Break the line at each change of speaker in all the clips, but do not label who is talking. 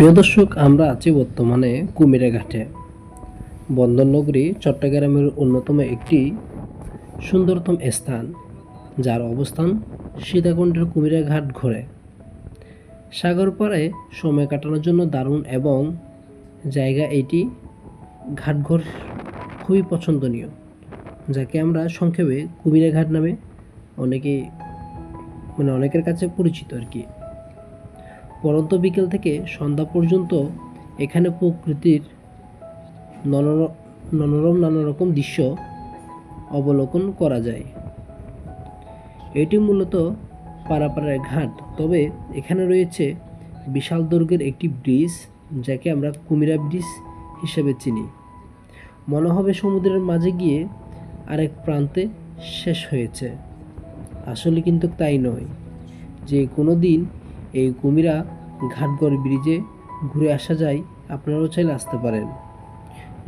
প্রিয় দর্শক, আমরা আছি বর্তমানে কুমিরা ঘাটে। বন্দরনগরী চট্টগ্রামের অন্যতম একটি সুন্দরতম স্থান, যার অবস্থান সীতাকুণ্ডের কুমিরা ঘাট ঘরে। সাগর পাড়ে সময় কাটানোর জন্য দারুণ এবং জায়গা এটি ঘাটঘর খুবই পছন্দনীয়, যাকে আমরা সংক্ষেপে কুমিরা ঘাট নামে অনেকে মানে অনেকের কাছে পরিচিত আর কি। পরন্ত বিকেল থেকে সন্ধ্যা পর্যন্ত এখানে প্রকৃতির ননর- মনোরম নানা রকম দৃশ্য অবলোকন করা যায়। এটি মূলত পারাপাড়ার ঘাট, তবে এখানে রয়েছে বিশাল দৈর্ঘ্যের একটি ব্রিজ, যাকে আমরা কুমিরা ব্রিজ হিসেবে চিনি। মনে হবে সমুদ্রের মাঝে গিয়ে আরেক প্রান্তে শেষ হয়েছে। আসলে কিন্তু তাই নয়। যে কোনো দিন এই কুমিরা ঘাটগড় ব্রিজে ঘুরে আসা যায়, আপনারাও চাইলে আসতে পারেন।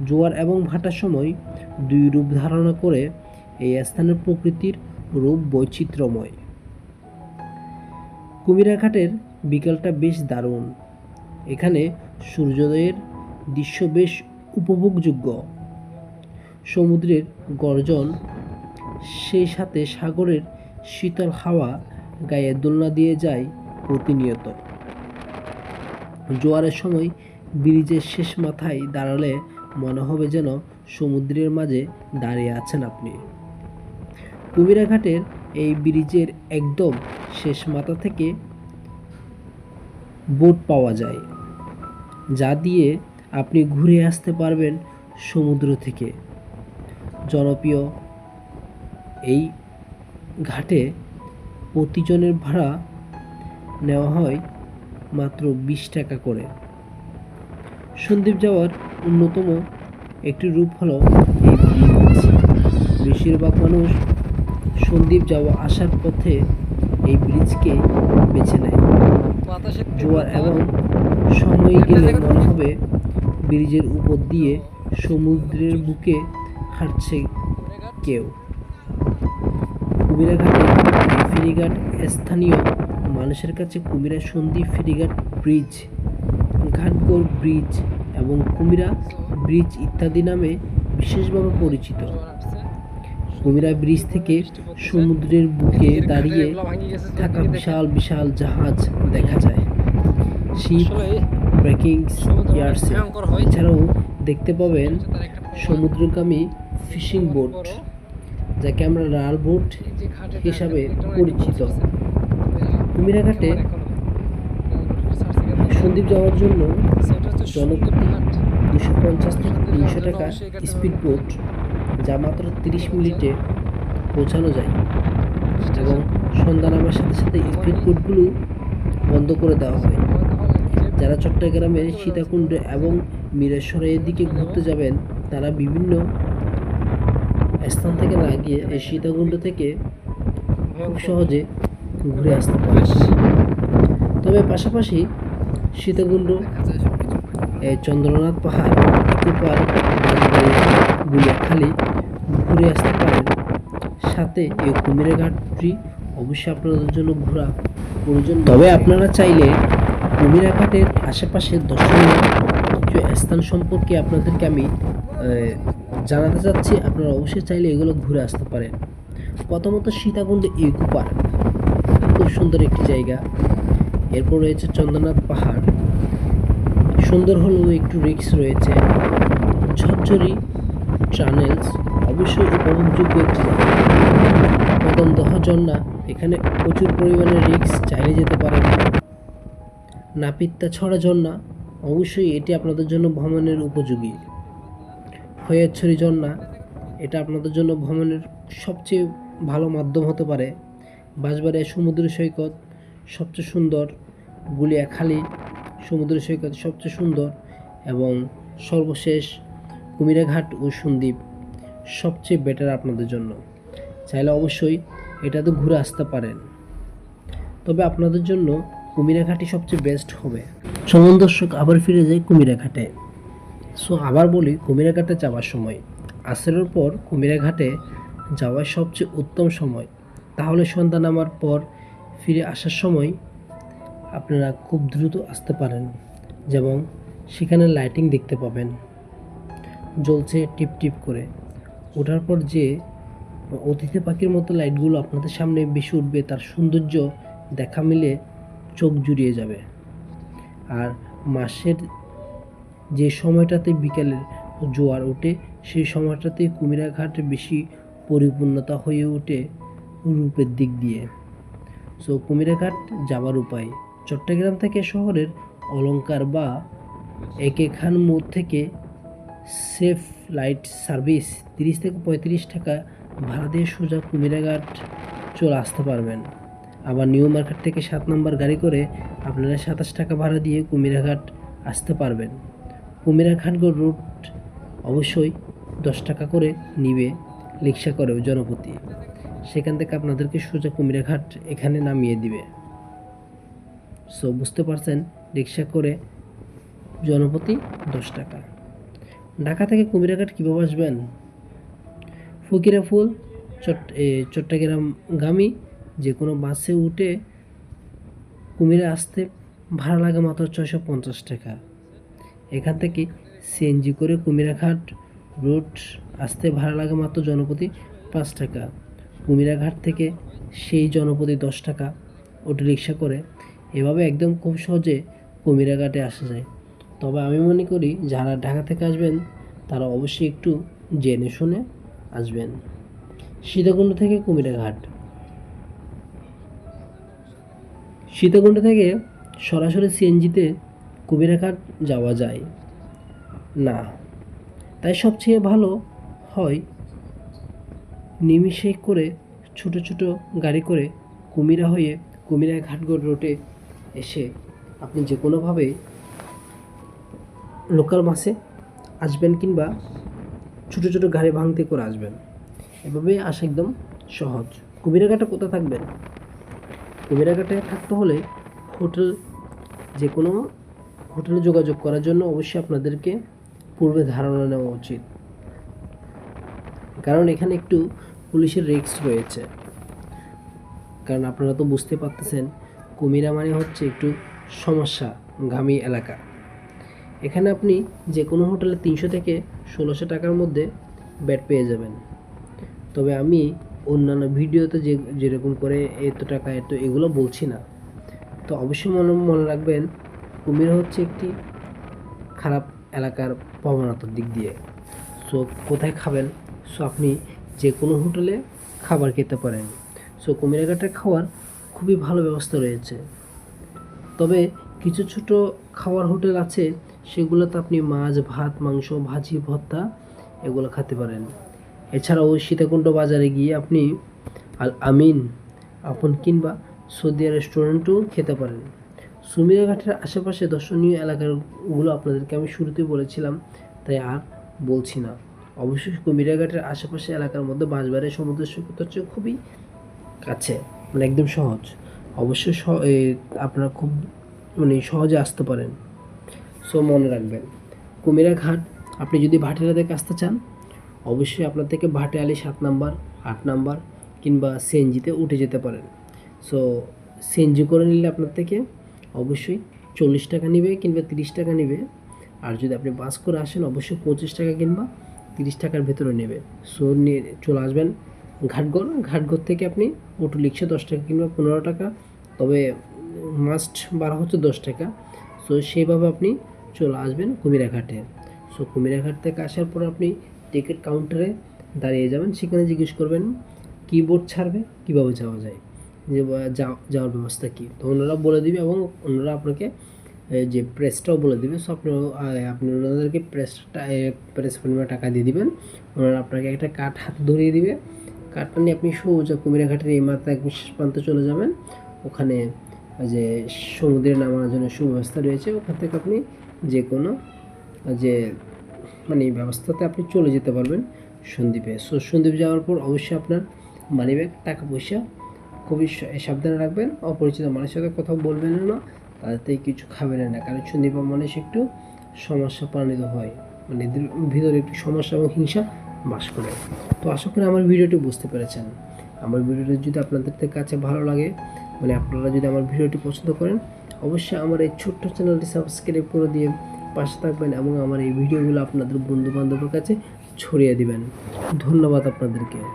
জোয়ার এবং ভাটার সময় দুই রূপ ধারণা করে এই স্থানের প্রকৃতির রূপ বৈচিত্র্যময়। কুমিরা ঘাটের বিকালটা বেশ দারুণ। এখানে সূর্যোদয়ের দৃশ্য বেশ উপভোগযোগ্য। সমুদ্রের গর্জন, সেই সাথে সাগরের শীতল হাওয়া গায়ে দোলনা দিয়ে যায় প্রতিনিয়ত। জোয়ারের সময় ব্রিজের শেষ মাথায় দাঁড়ালে মনে হবে যেন সমুদ্রের মাঝে দাঁড়িয়ে আছেন আপনি। কুমিরাঘাটের এই ব্রিজের একদম শেষ মাথা থেকে বোট পাওয়া যায়, যা দিয়ে আপনি ঘুরে আসতে পারবেন সমুদ্র থেকে। জনপ্রিয় এই ঘাটে প্রতিজনের ভাড়া নেওয়া হয় মাত্র বিশ টাকা করে। সন্দ্বীপ যাওয়ার অন্যতম একটি রূপ হলো এই ব্রিজ বেশিরভাগ মানুষ সন্দ্বীপ যাওয়া আসার পথে এই ব্রিজকে বেছে নেয়। জোয়ার এবং সময় গেলে মনে হবে ব্রিজের উপর দিয়ে সমুদ্রের বুকে হাঁটছে কেউ। কুমিরাঘাটে ফেরিঘাট স্থানীয় মানুষের কাছে কুমিরা সন্ধি, ফেরিঘাট ব্রিজ ঘাটগড় ব্রিজ এবং কুমিরা ব্রিজ ইত্যাদি নামে বিশেষভাবে পরিচিত। কুমিরা ব্রিজ থেকে সমুদ্রের বুকে দাঁড়িয়ে থাকা বিশাল বিশাল জাহাজ দেখা যায়। শিপ ব্রেকিং এছাড়াও দেখতে পাবেন সমুদ্রগামী ফিশিং বোট, যাকে আমরা লাল বোট হিসাবে পরিচিত। কুমিরাঘাটে সন্দ্বীপ যাওয়ার জন্য জনপ্রতি দুশো পঞ্চাশ থেকে তিনশো টাকা স্পিড বোট যা মাত্র তিরিশ মিনিটে পৌঁছানো যায়। এবং সন্ধ্যা নামার সাথে সাথে স্পিড বোটগুলো বন্ধ করে দেওয়া হয়। যারা চট্টগ্রামের সীতাকুণ্ড এবং মিরেশ্বরের দিকে ঘুরতে যাবেন তারা বিভিন্ন স্থান থেকে না গিয়ে এই সীতাকুণ্ড থেকে খুব সহজে ঘুরে আসতে পারে। তবে পাশাপাশি সীতাকুণ্ড চন্দ্রনাথ পাহাড় ইকো পার্ক ঘুরে আসতে পারেন। সাথে এই কুমিরা ঘাটটি অবশ্যই আপনাদের জন্য ঘোরা প্রয়োজন। তবে আপনারা চাইলে কুমিরা ঘাটের আশেপাশে দর্শনীয় কিছু স্থান সম্পর্কে আপনাদেরকে আমি জানাতে চাচ্ছি। আপনারা অবশ্যই চাইলে এগুলো ঘুরে আসতে পারেন। প্রথমত সীতাকুণ্ড ইকো পার্ক। খুব সুন্দর একটি জায়গা। এরপর রয়েছে চন্দ্রনাথ পাহাড়। সুন্দর হলেও একটু রিক্স রয়েছে। ঝরঝরি টানেলস অবশ্যই উপভোগযোগ্য একটি কদমদহ ঝর্ণা এখানে প্রচুর পরিমাণে রিক্স চাইলে যেতে পারেন। নাপিত্তা ছড়া ঝর্ণা, অবশ্যই এটি আপনাদের জন্য ভ্রমণের উপযোগী। হয়েছড়ি ঝর্ণা, এটা আপনাদের জন্য ভ্রমণের সবচেয়ে ভালো মাধ্যম হতে পারে। বাঁশবাড়িয়া সমুদ্র সৈকত সবচেয়ে সুন্দর, গুলিয়াখালী সমুদ্র সৈকত সবচেয়ে সুন্দর এবং সর্বশেষ কুমিরাঘাট ও সন্দ্বীপ সবচেয়ে বেটার আপনাদের জন্য। চাইলে অবশ্যই এটাতে ঘুরে আসতে পারেন। তবে আপনাদের জন্য কুমিরাঘাটই সবচেয়ে বেস্ট হবে। চলন দর্শক, আবার ফিরে যাই কুমিরাঘাটে। সো আবার বলি কুমিরাঘাটে যাওয়ার সময়। আসরের পর কুমিরাঘাটে যাওয়ার সবচেয়ে উত্তম সময়। তাহলে সন্ধ্যা নামার পর ফিরে আসার সময় আপনারা খুব দ্রুত আসতে পারেন যেমন সেখানে লাইটিং দেখতে পাবেন। জ্বলছে টিপ টিপ করে। ওঠার পর যে অতিথি পাখির মতো লাইটগুলো আপনাদের সামনে বেশি উঠবে, তার সৌন্দর্য দেখা মিলে চোখ জুড়িয়ে যাবে। আর মাসের যে সময়টাতে বিকেলের জোয়ার ওঠে, সেই সময়টাতে কুমিরা ঘাট বেশি পরিপূর্ণতা হয়ে ওঠে। রূপের দিক দিয়ে। সো কুমিরাঘাট যাওয়ার উপায়। চট্টগ্রাম থেকে শহরের অলংকার বা একে খান মোড় থেকে সেফ লাইট সার্ভিস তিরিশ থেকে পঁয়ত্রিশ টাকা ভাড়া দিয়ে সোজা কুমিরাঘাট চলে আসতে পারবেন। আবার নিউ মার্কেট থেকে সাত নম্বর গাড়ি করে আপনারা সাতাশ টাকা ভাড়া দিয়ে কুমিরাঘাট আসতে পারবেন। কুমিরাঘাট রুট অবশ্যই দশ টাকা করে নিবে রিক্সা করে জনপ্রতি সেখান থেকে আপনাদেরকে সোজা কুমিরাঘাট এখানে নামিয়ে দিবে। সো বুঝতে পারছেন রিক্সা করে জনপ্রতি দশ টাকা। ঢাকা থেকে কুমিরাঘাট কীভাবে আসবেন? ফকিরা ফুল চট্ট এ, চট্টগ্রামগামী যে কোনো বাসে উঠে কুমিরে আসতে ভাড়া লাগে মাত্র ছয়শো পঞ্চাশ টাকা। এখান থেকে সিএনজি করে কুমিরাঘাট রুট আসতে ভাড়া লাগে মাত্র জনপ্রতি পাঁচ টাকা। কুমিরাঘাট থেকে সেই জনপ্রতি দশ টাকা অটো রিক্সা করে এভাবে একদম খুব সহজে কুমিরাঘাটে আসা যায়। তবে আমি মনে করি যারা ঢাকা থেকে আসবেন, তারা অবশ্যই একটু জেনে শুনে আসবেন। সীতাকুণ্ড থেকে কুমিরাঘাট। সীতাকুণ্ড থেকে সরাসরি সিএনজিতে কুমিরাঘাট যাওয়া যায়। না, তাই সবচেয়ে ভালো হয় নিমিষে করে ছোট ছোট গাড়ি করে কুমিরা হয়ে কুমিরা ঘাটগড় রোডে এসে আপনি যে কোনোভাবে লোকাল বাসে আসবেন কিংবা ছোট ছোট গাড়ি ভাঙতে করে আসবেন এভাবে আসা একদম সহজ। কুমিরাঘাটে কোথায় থাকবেন? কুমিরাঘাটে থাকতে হলে হোটেল, যে কোনো হোটেলে যোগাযোগ করার জন্য অবশ্যই আপনাদেরকে পূর্বে ধারণা নেওয়া উচিত। কারণ এখানে একটু পুলিশের রিস্ক রয়েছে কারণ আপনারা তো বুঝতে পারতেছেন, কুমিরা মানে হচ্ছে একটু সমস্যা গামী এলাকা। এখানে আপনি যে কোনো হোটেলে তিনশো থেকে ষোলোশো টাকার মধ্যে বেড পেয়ে যাবেন। তবে আমি অন্যান্য ভিডিওতে যে, যেরকম করে এত টাকা, এত এগুলো বলছি না। তো অবশ্যই মনে মনে রাখবেন, কুমির হচ্ছে একটি খারাপ এলাকার প্রবণতার দিক দিয়ে। সো কোথায় খাবেন? সো আপনি যে কোনো হোটেলে খাবার খেতে পারেন। সো কুমিরাঘাটের খাওয়ার খুবই ভালো ব্যবস্থা রয়েছে। তবে কিছু ছোট খাওয়ার হোটেল আছে, সেগুলোতে আপনি মাছ, ভাত, মাংস, ভাজি, ভর্তা এগুলো খেতে পারেন। এছাড়াও সীতাকুণ্ড বাজারে গিয়ে আপনি আল আমিন, আপন কিংবা সৌদিয়া রেস্টুরেন্টও খেতে পারেন। সুমিরাঘাটের আশেপাশে দর্শনীয় এলাকাগুলো আপনাদেরকে আমি শুরুতেই বলেছিলাম, তাই আর বলছি না। অবশ্যই কুমিরাঘাটের আশেপাশে এলাকার মধ্যে বাঁশবাড়ি সমুদ্র সৈকত হচ্ছে খুবই কাছে মানে একদম সহজ। অবশ্যই আপনারা খুব মানে সহজে আসতে পারেন। সো, মনে রাখবেন কুমিরা ঘাট আপনি যদি ভাটিরা থেকে আসতে চান, অবশ্যই আপনার থেকে ভাটিয়ালি সাত নাম্বার, আট নাম্বার কিংবা সিএনজিতে উঠে যেতে পারেন। সো, সিএনজি করে নিলে আপনার থেকে অবশ্যই চল্লিশ টাকা নেবে কিংবা তিরিশ টাকা নেবে। আর যদি আপনি বাস করে আসেন, অবশ্যই পঁচিশ টাকা কিংবা তিরিশ টাকার ভেতরে নেবে। সো নিয়ে চলে আসবেন ঘাটগড়। ঘাটগড় থেকে আপনি অটো রিক্সা দশ টাকা কিংবা পনেরো টাকা, তবে মাস্ট বাড়া হচ্ছে দশ টাকা। সো সেইভাবে আপনি চলে আসবেন কুমিরাঘাটে। সো কুমিরাঘাট থেকে আসার পর আপনি টিকিট কাউন্টারে দাঁড়িয়ে যাবেন। সেখানে জিজ্ঞেস করবেন কী বোর্ড ছাড়বে? কীভাবে যাওয়া যায়? যে যাওয়ার ব্যবস্থা কী? তো ওনারা বলে দিবে এবং ওনারা আপনাকে যে প্রেসটাও বলে দিবে। সো আপনি ওনাদেরকে প্রেসটা প্রেস পরিমাণ টাকা দিয়ে দিবেন। ওনারা আপনাকে একটা কার্ড হাতে ধরিয়ে দিবে। কার্ডটা নিয়ে আপনি সোজা কুমিরাঘাটের এই মাত্রা এক বিশেষ প্রান্তে চলে যাবেন। ওখানে যে সমুদ্রে নামানোর জন্য সুব্যবস্থা রয়েছে। ওখান থেকে আপনি যে কোনো যে মানে ব্যবস্থাতে আপনি চলে যেতে পারবেন সন্দ্বীপে। সো সন্দ্বীপ যাওয়ার পর অবশ্যই আপনার মানিব্যাগ টাকা পয়সা খুবই সাবধানে রাখবেন। অপরিচিত মানুষের সাথে কথা বলবেন না। তাতে কিছু খাবে না কারণ সন্দীপ মানুষ একটু সমস্যা প্রাণিত হয়। মানে এদের ভিতরে একটু সমস্যা এবং হিংসা বাস করে। তো আশা করি আমার ভিডিওটি বুঝতে পেরেছেন। আমার ভিডিওটি যদি আপনাদের কাছে ভালো লাগে মানে আপনারা যদি আমার ভিডিওটি পছন্দ করেন, অবশ্যই আমার এই ছোট্ট চ্যানেলটি সাবস্ক্রাইব করে দিয়ে পাশে থাকবেন এবং আমার এই ভিডিওগুলো আপনাদের বন্ধু বান্ধবের কাছে ছড়িয়ে দিবেন। ধন্যবাদ আপনাদেরকে।